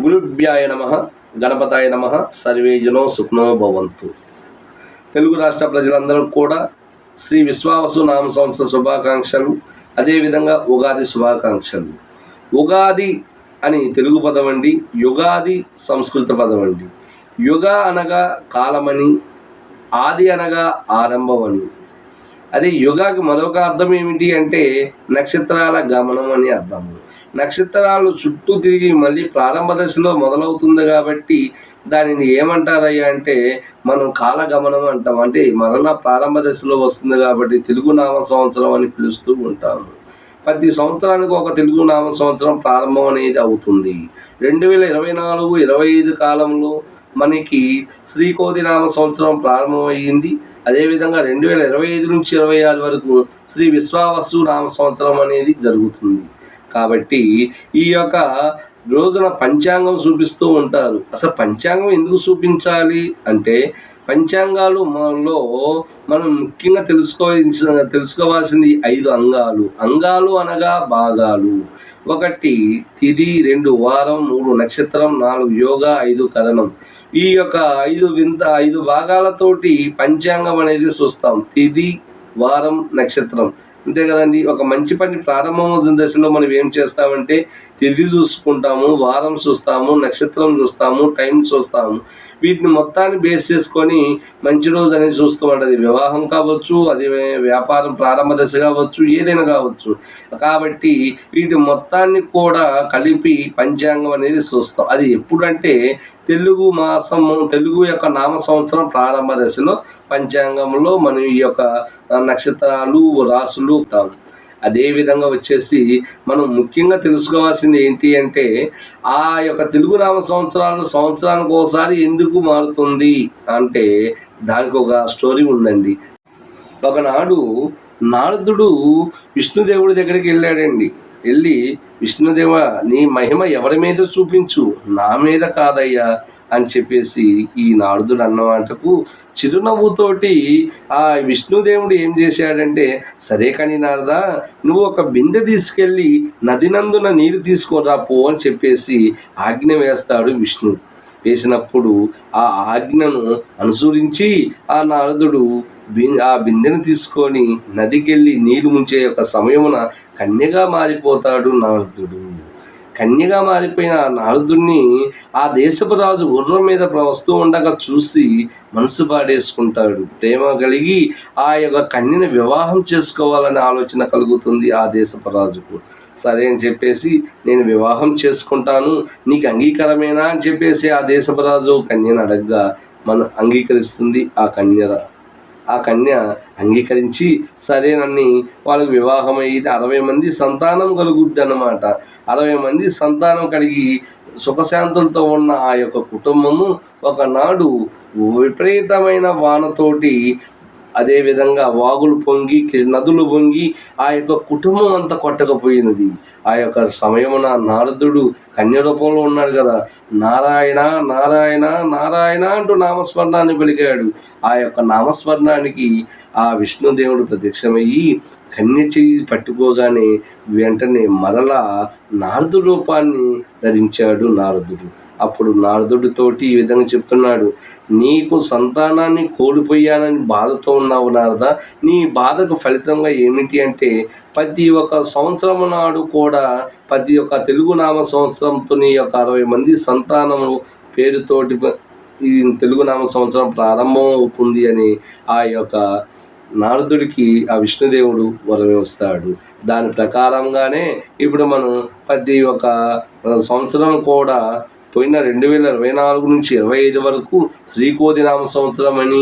గురుభ్యాయ నమ గణపతాయ నమ సర్వేజనో సుఖ్నో భవంతు. తెలుగు రాష్ట్ర ప్రజలందరూ కూడా శ్రీ విశ్వావసు నామ సంవత్సర శుభాకాంక్షలు అదేవిధంగా ఉగాది శుభాకాంక్షలు. ఉగాది అని తెలుగు పదం అండి యుగాది సంస్కృత పదం అండి. యుగ అనగా కాలమని ఆది అనగా ఆరంభమని. అదే యుగాకి మరొక అర్థం ఏమిటి అంటే నక్షత్రాల గమనం అని అర్థం నక్షత్రాలు చుట్టూ తిరిగి మళ్ళీ ప్రారంభ దశలో మొదలవుతుంది కాబట్టి దానిని ఏమంటారయ్యా అంటే మనం కాలగమనం అంటాం. అంటే మరలా ప్రారంభ దశలో వస్తుంది కాబట్టి తెలుగు నామ సంవత్సరం అని పిలుస్తూ ఉంటాము ప్రతి సంవత్సరానికి ఒక తెలుగు నామ సంవత్సరం ప్రారంభం అనేది అవుతుంది. రెండు వేల ఇరవై నాలుగు ఇరవై ఐదు కాలంలో మనకి శ్రీకోతి నామ సంవత్సరం ప్రారంభమయ్యింది అదేవిధంగా రెండు వేల ఇరవై ఐదు నుంచి ఇరవై ఆరు వరకు శ్రీ విశ్వావసు నామ సంవత్సరం అనేది జరుగుతుంది. కాబట్టి ఈ యొక్క రోజున పంచాంగం చూపిస్తూ ఉంటారు. అసలు పంచాంగం ఎందుకు చూపించాలి? అంటే పంచాంగాలు మనలో మనం ముఖ్యంగా తెలుసుకోవాల్సిన తెలుసుకోవాల్సింది ఐదు అంగాలు. అంగాలు అనగా భాగాలు. ఒకటి తిది రెండు వారం మూడు నక్షత్రం నాలుగు యోగా ఐదు కరణం. ఈ యొక్క ఐదు వింత ఐదు భాగాలతోటి పంచాంగం అనేది చూస్తాం. తిది వారం నక్షత్రం. అంతే కదండి. ఒక మంచి పని ప్రారంభమవుతున్న దశలో మనం ఏం చేస్తామంటే తిరిగి చూసుకుంటాము వారం చూస్తాము నక్షత్రం చూస్తాము టైం చూస్తాము. వీటిని మొత్తాన్ని బేస్ చేసుకొని మంచి రోజు అనేది చూస్తామంట అది వివాహం కావచ్చు అది వ్యాపారం ప్రారంభ దశ కావచ్చు ఏదైనా కావచ్చు. కాబట్టి వీటి మొత్తాన్ని కూడా కలిపి పంచాంగం అనేది చూస్తాం. అది ఎప్పుడంటే తెలుగు మాసం తెలుగు యొక్క నామ సంవత్సరం ప్రారంభ దశలో పంచాంగంలో మనం ఈ యొక్క నక్షత్రాలు రాసులు ఉంటాం అదే అదేవిధంగా వచ్చేసి మనం ముఖ్యంగా తెలుసుకోవాల్సింది ఏంటి అంటే ఆ యొక్క తెలుగు నామ సంవత్సరాలు సంవత్సరానికి ఒకసారి ఎందుకు మారుతుంది అంటే దానికి ఒక స్టోరీ ఉందండి. ఒకనాడు నారదుడు విష్ణుదేవుడి దగ్గరికి వెళ్ళాడండి. వెళ్ళి విష్ణుదేవ నీ మహిమ ఎవరి మీద చూపించు? నా మీద కాదయ్యా అని చెప్పేసి ఈ నారదుడు అన్నమాటకు చిరునవ్వుతోటి ఆ విష్ణుదేవుడు ఏం చేశాడంటే సరే కానీ నారదా నువ్వు ఒక బిందె తీసుకెళ్ళి నదినందున నీరు తీసుకురా పో అని చెప్పేసి ఆజ్ఞ వేస్తాడు విష్ణు వేసినప్పుడు ఆ ఆజ్ఞను అనుసరించి ఆ నారదుడు ఆ బిందెను తీసుకొని నదికెళ్ళి నీళ్ళు ముంచే యొక్క సమయమున కన్యగా మారిపోతాడు నారదుడు. కన్యగా మారిపోయిన నారదుడిని ఆ దేశపు రాజు గుర్రం మీద వస్తూ ఉండగా చూసి మనసు పాడేసుకుంటాడు ప్రేమ కలిగి ఆ యొక్క కన్యను వివాహం చేసుకోవాలనే ఆలోచన కలుగుతుంది ఆ దేశపు రాజుకు. సరే అని చెప్పేసి నేను వివాహం చేసుకుంటాను నీకు అంగీకారమేనా అని చెప్పేసి ఆ దేశపు రాజు కన్యను అడగ్గా మన అంగీకరిస్తుంది ఆ కన్య ఆ కన్య అంగీకరించి సరేనని వాళ్ళకి వివాహం అయితే అరవై మంది సంతానం కలుగుద్ది అన్నమాట అరవై మంది సంతానం కలిగి సుఖశాంతులతో ఉన్న ఆ యొక్క కుటుంబము ఒకనాడు విపరీతమైన వానతోటి అదేవిధంగా వాగులు పొంగి నదులు పొంగి ఆ యొక్క కుటుంబం అంతా కొట్టకపోయినది. ఆ యొక్క సమయమున నారదుడు కన్య రూపంలో ఉన్నాడు కదా. నారాయణ నారాయణ నారాయణ అంటూ నామస్మరణాన్ని పలికాడు. ఆ యొక్క నామస్మరణానికి ఆ విష్ణుదేవుడు ప్రత్యక్షమయ్యి కన్య చెయ్యి పట్టుకోగానే వెంటనే మరలా నారదు రూపాన్ని ధరించాడు నారదుడు. అప్పుడు నారదుడితోటి ఈ విధంగా చెప్తున్నాడు నీకు సంతానాన్ని కోల్పోయానని బాధతో ఉన్నావు నారద. నీ బాధకు ఫలితంగా ఏమిటి అంటే ప్రతి ఒక్క సంవత్సరం నాడు కూడా ప్రతి ఒక్క తెలుగు నామ సంవత్సరంతో నీ యొక్క అరవై మంది సంతానము పేరుతోటి ఈ తెలుగు నామ సంవత్సరం ప్రారంభం అవుతుంది అని ఆ యొక్క నారదుడికి ఆ విష్ణుదేవుడు వరమిస్తాడు దాని ప్రకారంగానే ఇప్పుడు మనం ప్రతి ఒక సంవత్సరం కూడా పోయిన రెండు వేల ఇరవై నాలుగు నుంచి ఇరవై ఐదు వరకు శ్రీకోతి నామ సంవత్సరం అని